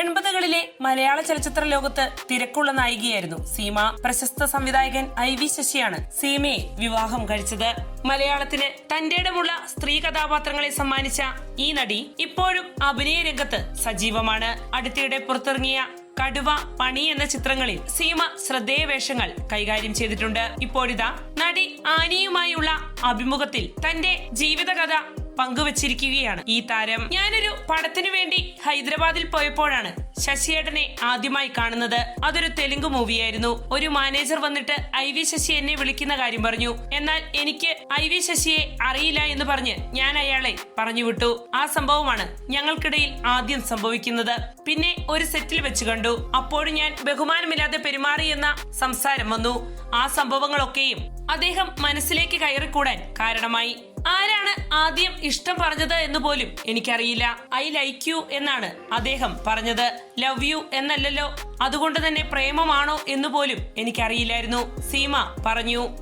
എൺപതുകളിലെ മലയാള ചലച്ചിത്ര ലോകത്ത് തിരക്കുള്ള നായികയായിരുന്നു സീമ. പ്രശസ്ത സംവിധായകൻ ഐ വി ശശിയാണ് സീമയെ വിവാഹം കഴിച്ചത്. മലയാളത്തിന് തന്റെ ഇടമുള്ള സ്ത്രീ കഥാപാത്രങ്ങളെ സമ്മാനിച്ച ഈ നടി ഇപ്പോഴും അഭിനയ രംഗത്ത് സജീവമാണ്. അടുത്തിടെ പുറത്തിറങ്ങിയ കടുവ പണി എന്ന ചിത്രങ്ങളിൽ സീമ ശ്രദ്ധേയ വേഷങ്ങൾ കൈകാര്യം ചെയ്തിട്ടുണ്ട്. ഇപ്പോഴിതാ നടി ആനിയുമായുള്ള അഭിമുഖത്തിൽ തന്റെ ജീവിതകഥ പങ്കുവച്ചിരിക്കുകയാണ് ഈ താരം. ഞാനൊരു പടത്തിനു വേണ്ടി ഹൈദരാബാദിൽ പോയപ്പോഴാണ് ശശിയേട്ടനെ ആദ്യമായി കാണുന്നത്. അതൊരു തെലുങ്ക് മൂവിയായിരുന്നു. ഒരു മാനേജർ വന്നിട്ട് ഐ വി ശശി എന്നെ വിളിക്കുന്ന കാര്യം പറഞ്ഞു. എന്നാൽ എനിക്ക് ഐ വി ശശിയെ അറിയില്ല എന്ന് പറഞ്ഞ് ഞാൻ അയാളെ പറഞ്ഞു വിട്ടു ആ സംഭവമാണ് ഞങ്ങൾക്കിടയിൽ ആദ്യം സംഭവിക്കുന്നത്. പിന്നെ ഒരു സെറ്റിൽ വെച്ച് കണ്ടു. അപ്പോഴും ഞാൻ ബഹുമാനമില്ലാതെ പെരുമാറി എന്ന സംസാരം വന്നു. ആ സംഭവങ്ങളൊക്കെയും അദ്ദേഹം മനസ്സിലേക്ക് കയറിക്കൂടാൻ കാരണമായി. ആരാണ് ആദ്യം ഇഷ്ടം പറഞ്ഞത് എന്ന് പോലും എനിക്കറിയില്ല. ഐ ലൈക്ക് യു എന്നാണ് അദ്ദേഹം പറഞ്ഞത്. ലവ് യു എന്നല്ലല്ലോ. അതുകൊണ്ട് തന്നെ പ്രേമമാണോ എന്ന് പോലും എനിക്കറിയില്ലായിരുന്നു. സീമ പറഞ്ഞു.